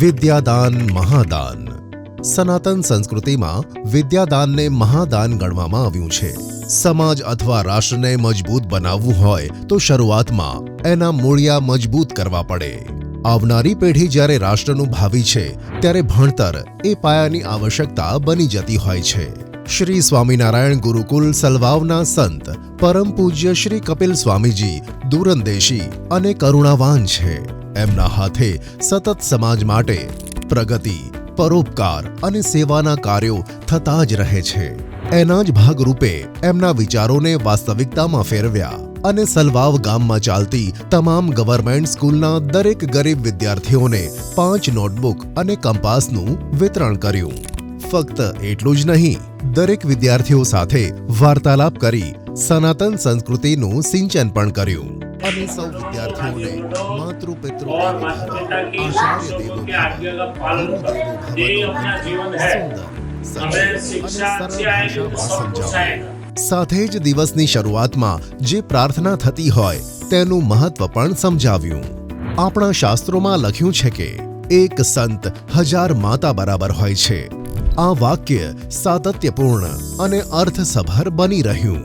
વિદ્યાદાન મહાદાન. સનાતન સંસ્કૃતિમાં વિદ્યાદાનને મહાદાન ગણવામાં આવ્યું છે. સમાજ અથવા રાષ્ટ્રને મજબૂત બનાવવું હોય તો શરૂઆતમાં એના મૂળિયા મજબૂત કરવા પડે. આવનારી પેઢી જ્યારે રાષ્ટ્રનું ભાવિ છે, ત્યારે ભણતર એ પાયાની આવશ્યકતા બની જતી હોય છે. શ્રી સ્વામિનારાયણ ગુરુકુલ સલવાવના સંત, પરમ પૂજ્ય શ્રી કપિલ સ્વામીજી, દૂરંદેશી અને કરુણાવાન છે. એમના હાથે સતત સમાજ માટે પ્રગતિ, પરોપકાર અને સેવાના કાર્યો થતા જ રહે છે. એના જ ભાગરૂપે એમના વિચારોને વાસ્તવિકતામાં ફેરવ્યા અને સલવાવ ગામમાં ચાલતી તમામ ગવર્મેન્ટ સ્કૂલના દરેક ગરીબ વિદ્યાર્થીઓને પાંચ નોટબુક અને કંપાસનું વિતરણ કર્યું. ફક્ત એટલું જ નહીં, દરેક વિદ્યાર્થીઓ સાથે વાર્તાલાપ કરી સનાતન સંસ્કૃતિનું સિંચન પણ કર્યું. અને સૌ વિદ્યાર્થીઓને માતૃ પિતૃ આચાર્ય દેવો ગુરુ દેવો ભવનો સુંદર, સરળ અને સરળ ભાષામાં સમજાવ્યું. સાથે જ દિવસની શરૂઆતમાં જે પ્રાર્થના થતી હોય તેનું મહત્વ પણ સમજાવ્યું આપણા શાસ્ત્રોમાં લખ્યું છે કે એક સંત હજાર માતા બરાબર હોય છે આ વાક્ય સાતત્યપૂર્ણ અને અર્થસભર બની રહ્યું